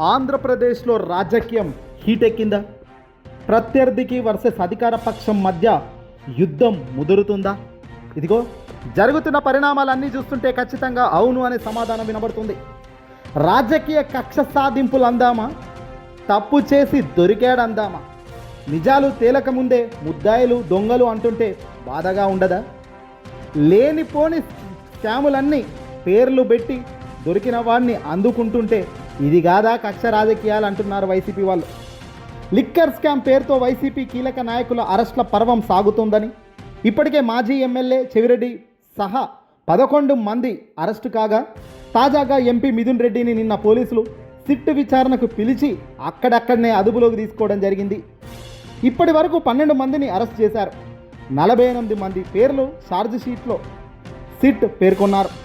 ఆంధ్రప్రదేశ్లో రాజకీయం హీటెక్కిందా? ప్రత్యర్థికి వర్సెస్ అధికార పక్షం మధ్య యుద్ధం ముదురుతుందా? ఇదిగో జరుగుతున్న పరిణామాలన్నీ చూస్తుంటే ఖచ్చితంగా అవును అనే సమాధానం వినబడుతుంది. రాజకీయ కక్ష సాధింపులు అందామా తప్పు చేసి దొరికాడందామా? నిజాలు తేలకముందే ముద్దాయిలు దొంగలు అంటుంటే బాధగా ఉండదా? లేనిపోని స్కాములన్నీ పేర్లు పెట్టి దొరికిన వాడిని అందుకుంటుంటే ఇది కాదా కక్ష రాజకీయాలు అంటున్నారు వైసీపీ వాళ్ళు. లిక్కర్ స్కామ్ పేరుతో వైసీపీ కీలక నాయకుల అరెస్ట్ల పర్వం సాగుతోందని ఇప్పటికే మాజీ ఎమ్మెల్యే చెవిరెడ్డి సహా పదకొండు మంది అరెస్టు కాగా తాజాగా ఎంపీ మిథున్ రెడ్డిని నిన్న పోలీసులు సిట్టు విచారణకు పిలిచి అక్కడక్కడనే అదుపులోకి తీసుకోవడం జరిగింది. ఇప్పటి వరకు పన్నెండు మందిని అరెస్ట్ చేశారు. నలభై ఎనిమిది మంది పేర్లు ఛార్జ్ షీట్లో సిట్ పేర్కొన్నారు.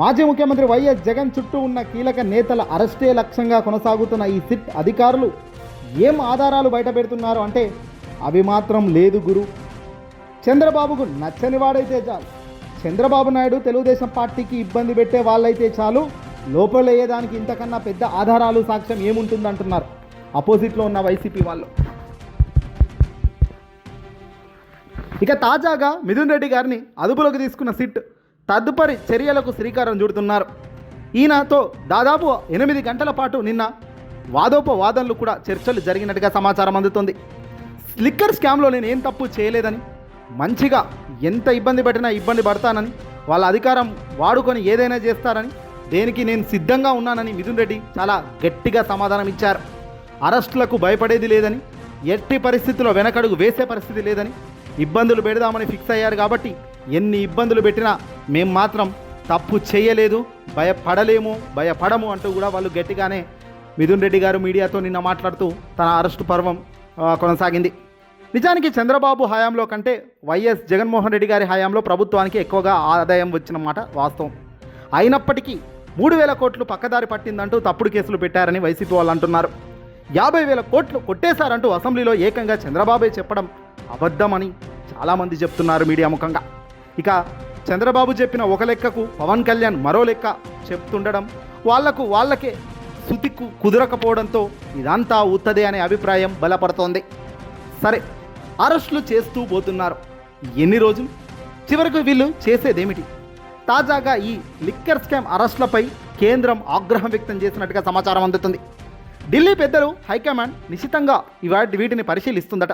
మాజీ ముఖ్యమంత్రి వైఎస్ జగన్ చుట్టూ ఉన్న కీలక నేతల అరెస్టే లక్ష్యంగా కొనసాగుతున్న ఈ సిట్ అధికారులు ఏం ఆధారాలు బయటపెడుతున్నారు అంటే అవి మాత్రం లేదు గురు. చంద్రబాబుకు నచ్చని వాడైతే చాలు. చంద్రబాబు నాయుడు తెలుగుదేశం పార్టీకి ఇబ్బంది పెట్టే వాళ్ళైతే చాలు. లోపలేయడానికి ఇంతకన్నా పెద్ద ఆధారాలు సాక్ష్యం ఏముంటుంది అంటున్నారు అపోజిట్లో ఉన్న వైసీపీ వాళ్ళు. ఇక తాజాగా మిథున్ రెడ్డి గారిని అదుపులోకి తీసుకున్న సిట్ తదుపరి చర్యలకు శ్రీకారం చుడుతున్నారు. ఈయనతో దాదాపు ఎనిమిది గంటల పాటు నిన్న వాదోపవాదనలు కూడా చర్చలు జరిగినట్టుగా సమాచారం అందుతుంది. స్లిక్కర్ స్కామ్లో నేను ఏం తప్పు చేయలేదని మంచిగా ఎంత ఇబ్బంది పెట్టినా ఇబ్బంది పడతానని వాళ్ళ అధికారం వాడుకొని ఏదైనా చేస్తారని దేనికి నేను సిద్ధంగా ఉన్నానని మిథున్ రెడ్డి చాలా గట్టిగా సమాధానం ఇచ్చారు. అరెస్టులకు భయపడేది లేదని ఎట్టి పరిస్థితిలో వెనకడుగు వేసే పరిస్థితి లేదని ఇబ్బందులు పెడదామని ఫిక్స్ అయ్యారు కాబట్టి ఎన్ని ఇబ్బందులు పెట్టినా మేం మాత్రం తప్పు చేయలేదు భయపడలేము భయపడము అంటూ కూడా వాళ్ళు గట్టిగానే మిథున్ రెడ్డి గారు మీడియాతో నిన్న మాట్లాడుతూ తన అరెస్టు పర్వం కొనసాగింది. నిజానికి చంద్రబాబు హయాంలో కంటే వైఎస్ జగన్మోహన్ రెడ్డి గారి హయాంలో ప్రభుత్వానికి ఎక్కువగా ఆదాయం వచ్చిన మాట వాస్తవం. అయినప్పటికీ మూడు వేల కోట్లు పక్కదారి పట్టిందంటూ తప్పుడు కేసులు పెట్టారని వైసీపీ వాళ్ళు అంటున్నారు. యాభై వేల కోట్లు కొట్టేశారంటూ అసెంబ్లీలో ఏకంగా చంద్రబాబే చెప్పడం అబద్ధమని చాలామంది చెప్తున్నారు మీడియా ముఖంగా. ఇక చంద్రబాబు చెప్పిన ఒక లెక్కకు పవన్ కళ్యాణ్ మరో లెక్క చెప్తుండడం వాళ్ళకు వాళ్ళకే శృతి కుదరకపోవడంతో ఇదంతా ఉత్తదే అనే అభిప్రాయం బలపడుతోంది. సరే అరెస్టులు చేస్తూ పోతున్నారు. ఎన్ని రోజులు? చివరకు వీళ్ళు చేసేదేమిటి? తాజాగా ఈ లిక్కర్ స్కామ్ అరెస్టులపై కేంద్రం ఆగ్రహం వ్యక్తం చేసినట్టుగా సమాచారం అందుతుంది. ఢిల్లీ పెద్దలు హైకమాండ్ నిశితంగా ఇవాటి వీటిని పరిశీలిస్తుందట.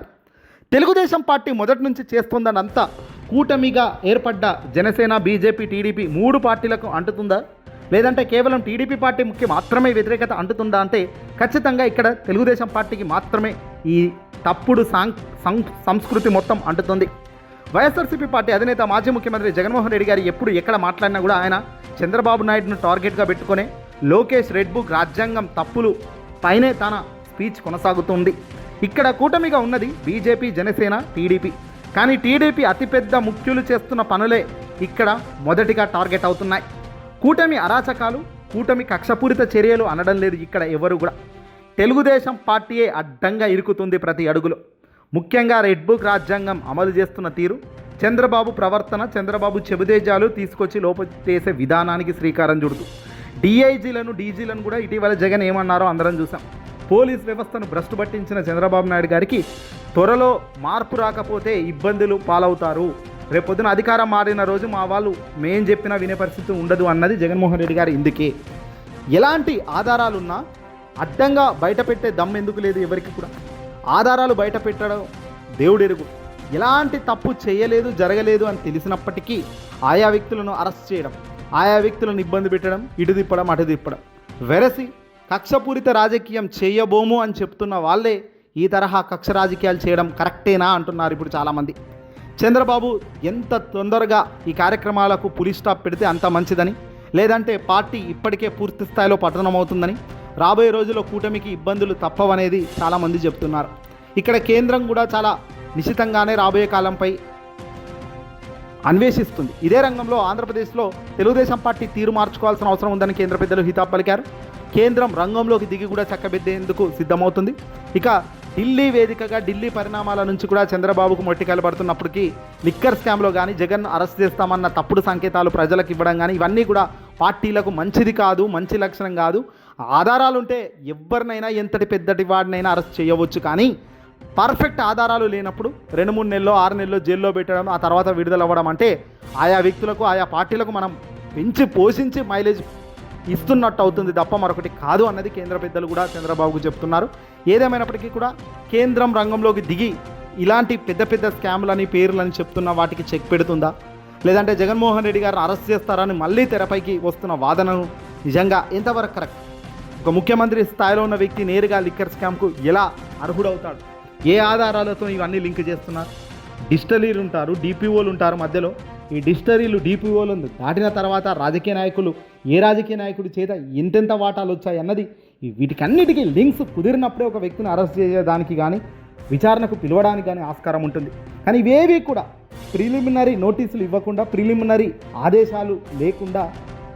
తెలుగుదేశం పార్టీ మొదటి నుంచి చేస్తుందనంతా కూటమిగా ఏర్పడ్డ జనసేన బీజేపీ టీడీపీ మూడు పార్టీలకు అంటుతుందా? లేదంటే కేవలం టీడీపీ పార్టీకి మాత్రమే వ్యతిరేకత అంటుతుందా అంటే ఖచ్చితంగా ఇక్కడ తెలుగుదేశం పార్టీకి మాత్రమే ఈ తప్పుడు సాం సం- సంస్కృతి మొత్తం అంటుతుంది. వైఎస్ఆర్సీపీ పార్టీ అధినేత మాజీ ముఖ్యమంత్రి జగన్మోహన్ రెడ్డి గారు ఎప్పుడు ఎక్కడ మాట్లాడినా కూడా ఆయన చంద్రబాబు నాయుడును టార్గెట్గా పెట్టుకునే లోకేష్ రెడ్ బుక్ రాజ్యాంగం తప్పులు పైనే తన స్పీచ్ కొనసాగుతుంది. ఇక్కడ కూటమిగా ఉన్నది బీజేపీ జనసేన టీడీపీ. కానీ టీడీపీ అతిపెద్ద ముఖ్యులు చేస్తున్న పనులే ఇక్కడ మొదటిగా టార్గెట్ అవుతున్నాయి. కూటమి అరాచకాలు కూటమి కక్షపూరిత చర్యలు అనడం లేదు ఇక్కడ ఎవరు కూడా. తెలుగుదేశం పార్టీయే అడ్డంగా ఇరుకుతుంది ప్రతి అడుగులో. ముఖ్యంగా రెడ్ బుక్ రాజ్యాంగం అమలు చేస్తున్న తీరు చంద్రబాబు ప్రవర్తన చంద్రబాబు చెబుదేజాలు తీసుకొచ్చి లోపేసే విధానానికి శ్రీకారం చుడుతూ. డిఐజీలను డీజీలను కూడా ఇటీవల జగన్ ఏమన్నారో అందరం చూసాం. పోలీస్ వ్యవస్థను భ్రష్టు పట్టించిన చంద్రబాబు నాయుడు గారికి త్వరలో మార్పు రాకపోతే ఇబ్బందులు పాలవుతారు. రేపొద్దున అధికారం మారిన రోజు మా వాళ్ళు మేం చెప్పినా వినే పరిస్థితి ఉండదు అన్నది జగన్మోహన్ రెడ్డి గారు ఇందుకే. ఎలాంటి ఆధారాలున్నా అడ్డంగా బయట పెట్టే దమ్ ఎందుకు లేదు ఎవరికి కూడా. ఆధారాలు బయట పెట్టడం దేవుడెరుగు. ఎలాంటి తప్పు చేయలేదు జరగలేదు అని తెలిసినప్పటికీ ఆయా వ్యక్తులను అరెస్ట్ చేయడం ఆయా వ్యక్తులను ఇబ్బంది పెట్టడం ఇటు తిప్పడం అటు తిప్పడం. వెరసి కక్షపూరిత రాజకీయం చేయబోము అని చెప్తున్న వాళ్ళే ఈ తరహా కక్ష రాజకీయాలు చేయడం కరెక్టేనా అంటున్నారు ఇప్పుడు చాలామంది. చంద్రబాబు ఎంత తొందరగా ఈ కార్యక్రమాలకు పులి స్టాప్ పెడితే అంత మంచిదని? లేదంటే పార్టీ ఇప్పటికే పూర్తి స్థాయిలో పతనమవుతుందని? రాబోయే రోజుల్లో కూటమికి ఇబ్బందులు తప్పవనేది చాలామంది చెప్తున్నారు. ఇక్కడ కేంద్రం కూడా చాలా నిశితంగానే రాబోయే కాలంపై అన్వేషిస్తుంది. ఇదే రంగంలో ఆంధ్రప్రదేశ్లో తెలుగుదేశం పార్టీ తీరు మార్చుకోవాల్సిన అవసరం ఉందని కేంద్ర పెద్దలు హితాబ్ పలికారు కేంద్రం రంగంలోకి దిగి కూడా చక్కబెట్టేందుకు సిద్ధమవుతుంది. ఇక ఢిల్లీ వేదికగా ఢిల్లీ పరిణామాల నుంచి కూడా చంద్రబాబుకు మొట్టికాయలు పడుతున్నప్పటికీ లిక్కర్ స్కామ్లో కానీ జగన్ అరెస్ట్ చేస్తామన్న తప్పుడు సంకేతాలు ప్రజలకు ఇవ్వడం కానీ ఇవన్నీ కూడా పార్టీలకు మంచిది కాదు మంచి లక్షణం కాదు. ఆధారాలు ఉంటే ఎవరినైనా ఎంతటి పెద్దటి వాడినైనా అరెస్ట్ చేయవచ్చు కానీ పర్ఫెక్ట్ ఆధారాలు లేనప్పుడు రెండు మూడు నెలల్లో ఆరు నెలల్లో జైల్లో పెట్టడం ఆ తర్వాత విడుదల అవ్వడం అంటే ఆయా వ్యక్తులకు ఆయా పార్టీలకు మనం పెంచి పోషించి మైలేజ్ ఇస్తున్నట్టు అవుతుంది తప్ప మరొకటి కాదు అన్నది కేంద్ర పెద్దలు కూడా చంద్రబాబుకు చెప్తున్నారు. ఏదేమైనప్పటికీ కూడా కేంద్రం రంగంలోకి దిగి ఇలాంటి పెద్ద పెద్ద స్కామ్లని పేర్లని చెప్తున్న వాటికి చెక్ పెడుతుందా? లేదంటే జగన్మోహన్ రెడ్డి గారిని అరెస్ట్ చేస్తారని మళ్ళీ తెరపైకి వస్తున్న వాదనను నిజంగా ఎంతవరకు కరెక్ట్? ఒక ముఖ్యమంత్రి స్థాయిలో ఉన్న వ్యక్తి నేరుగా లిక్కర్ స్కామ్కు ఎలా అర్హుడవుతాడు? ఏ ఆధారాలతో ఇవన్నీ లింక్ చేస్తున్నారు? డిజిటలీలు ఉంటారు డిపిఓలు ఉంటారు మధ్యలో. ఈ డిస్టరీలు డిపిఓలు దాటిన తర్వాత రాజకీయ నాయకులు ఏ రాజకీయ నాయకుడి చేత ఎంతెంత వాటాలు వచ్చాయి అన్నది వీటికన్నిటికీ లింక్స్ కుదిరినప్పుడే ఒక వ్యక్తిని అరెస్ట్ చేయడానికి కానీ విచారణకు పిలవడానికి కానీ ఆస్కారం ఉంటుంది. కానీ ఇవేవి కూడా ప్రిలిమినరీ నోటీసులు ఇవ్వకుండా ప్రిలిమినరీ ఆదేశాలు లేకుండా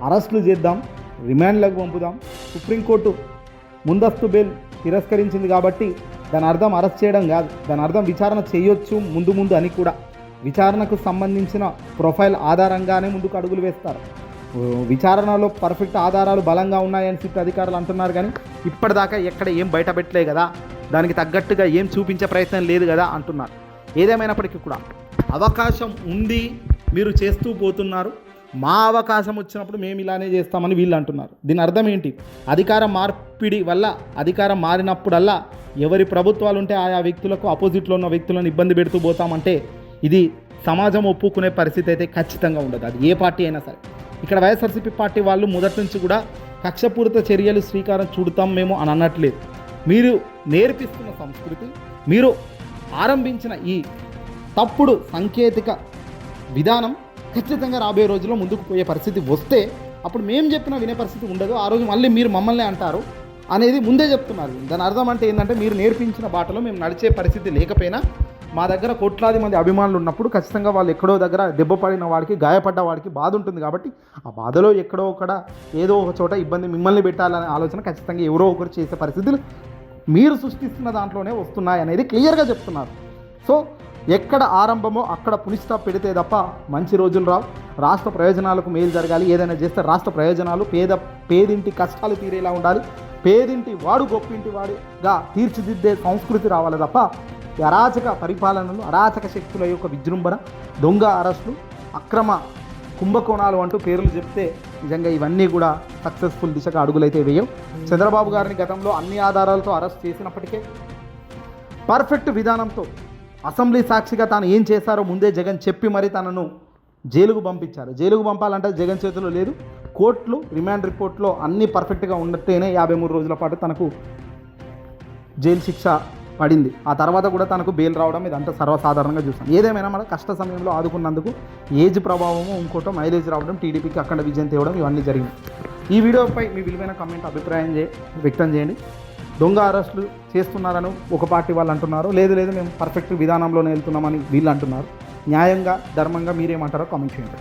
అరెస్టులు చేద్దాం రిమాండ్లకు పంపుదాం. సుప్రీంకోర్టు ముందస్తు బెయిల్ తిరస్కరించింది కాబట్టి దాని అర్థం అరెస్ట్ చేయడం కాదు. దాని అర్థం విచారణ చేయొచ్చు ముందు ముందు అని కూడా. విచారణకు సంబంధించిన ప్రొఫైల్ ఆధారంగానే ముందుకు అడుగులు వేస్తారు. విచారణలో పర్ఫెక్ట్ ఆధారాలు బలంగా ఉన్నాయని సిట్ అధికారులు అంటున్నారు కానీ ఇప్పటిదాకా ఎక్కడ ఏం బయట పెట్టలే కదా. దానికి తగ్గట్టుగా ఏం చూపించే ప్రయత్నం లేదు కదా అంటున్నారు. ఏదేమైనప్పటికీ కూడా అవకాశం ఉంది మీరు చేస్తూ పోతున్నారు. మా అవకాశం వచ్చినప్పుడు మేము ఇలానే చేస్తామని వీళ్ళు అంటున్నారు. దీని అర్థం ఏంటి? అధికార మార్పిడి వల్ల అధికారం మారినప్పుడల్లా ఎవరి ప్రభుత్వాలు ఉంటే ఆయా వ్యక్తులకు అపోజిట్లో ఉన్న వ్యక్తులను ఇబ్బంది పెడుతూ పోతామంటే ఇది సమాజం ఒప్పుకునే పరిస్థితి అయితే ఖచ్చితంగా ఉండదు. అది ఏ పార్టీ అయినా సరే. ఇక్కడ వైఎస్ఆర్సీపీ పార్టీ వాళ్ళు మొదటి నుంచి కూడా కక్షపూరిత చర్యలు స్వీకారం చూడతాం మేము అని అన్నట్లేదు. మీరు నేర్పిస్తున్న సంస్కృతి మీరు ఆరంభించిన ఈ తప్పుడు సాంకేతిక విధానం ఖచ్చితంగా రాబోయే రోజుల్లో ముందుకు పోయే పరిస్థితి వస్తే అప్పుడు మేము చెప్పిన వినే పరిస్థితి ఉండదు. ఆ రోజు మళ్ళీ మీరు మమ్మల్ని అంటారు అనేది ముందే చెప్తున్నారు. దాని అర్థం అంటే ఏంటంటే మీరు నేర్పించిన బాటలో మేము నడిచే పరిస్థితి లేకపోయినా మా దగ్గర కోట్లాది మంది అభిమానులు ఉన్నప్పుడు ఖచ్చితంగా వాళ్ళు ఎక్కడో దగ్గర దెబ్బపడిన వాడికి గాయపడ్డ వాడికి బాధ ఉంటుంది కాబట్టి ఆ బాధలో ఎక్కడో ఒకడ ఏదో ఒక చోట ఇబ్బంది మిమ్మల్ని పెట్టాలనే ఆలోచన ఖచ్చితంగా ఎవరో ఒకరు చేసే పరిస్థితులు మీరు సృష్టిస్తున్న దాంట్లోనే వస్తున్నాయి అనేది క్లియర్గా చెప్తున్నారు. సో ఎక్కడ ఆరంభమో అక్కడ పునిస్తా పెడితే తప్ప మంచి రోజులు రావు. రాష్ట్ర ప్రయోజనాలకు మేలు జరగాలి. ఏదైనా చేస్తే రాష్ట్ర ప్రయోజనాలు పేద పేదింటి కష్టాలు తీరేలా ఉండాలి. పేదింటి వాడు గొప్పింటి వాడుగా తీర్చిదిద్దే సంస్కృతి రావాలి తప్ప ఈ అరాచక పరిపాలనలు అరాచక శక్తుల యొక్క విజృంభణ దొంగ అరెస్టులు అక్రమ కుంభకోణాలు అంటూ పేర్లు చెప్తే నిజంగా ఇవన్నీ కూడా సక్సెస్ఫుల్ దిశగా అడుగులైతే వేయం చంద్రబాబు గారిని గతంలో అన్ని ఆధారాలతో అరెస్ట్ చేసినప్పటికే పర్ఫెక్ట్ విధానంతో అసెంబ్లీ సాక్షిగా తాను ఏం చేశారో ముందే జగన్ చెప్పి మరి తనను జైలుకు పంపించారు. జైలుకు పంపాలంటే జగన్ చేతిలో లేదు. కోర్టులు రిమాండ్ రిపోర్ట్లో అన్నీ పర్ఫెక్ట్గా ఉన్నట్టేనే యాభై మూడు రోజుల పాటు తనకు జైలు శిక్ష పడింది. ఆ తర్వాత కూడా తనకు బెయిల్ రావడం ఇదంతా సర్వసాధారణంగా చూసాం. ఏదేమైనా మన కష్ట సమయంలో ఆదుకున్నందుకు ఏజ్ ప్రభావము ఇంకోటో మైలేజ్ రావడం టీడీపీకి అక్కడ విజయం తేవడం ఇవన్నీ జరిగింది ఈ వీడియోపై మీ విలువైన కమెంట్ అభిప్రాయం చే వ్యక్తం చేయండి. దొంగ అరెస్టులు చేస్తున్నారని ఒక పార్టీ వాళ్ళు అంటున్నారు. లేదు లేదు మేము పర్ఫెక్ట్ విధానంలోనే వెళ్తున్నామని వీళ్ళు అంటున్నారు. న్యాయంగా ధర్మంగా మీరేమంటారో కామెంట్ చేయండి.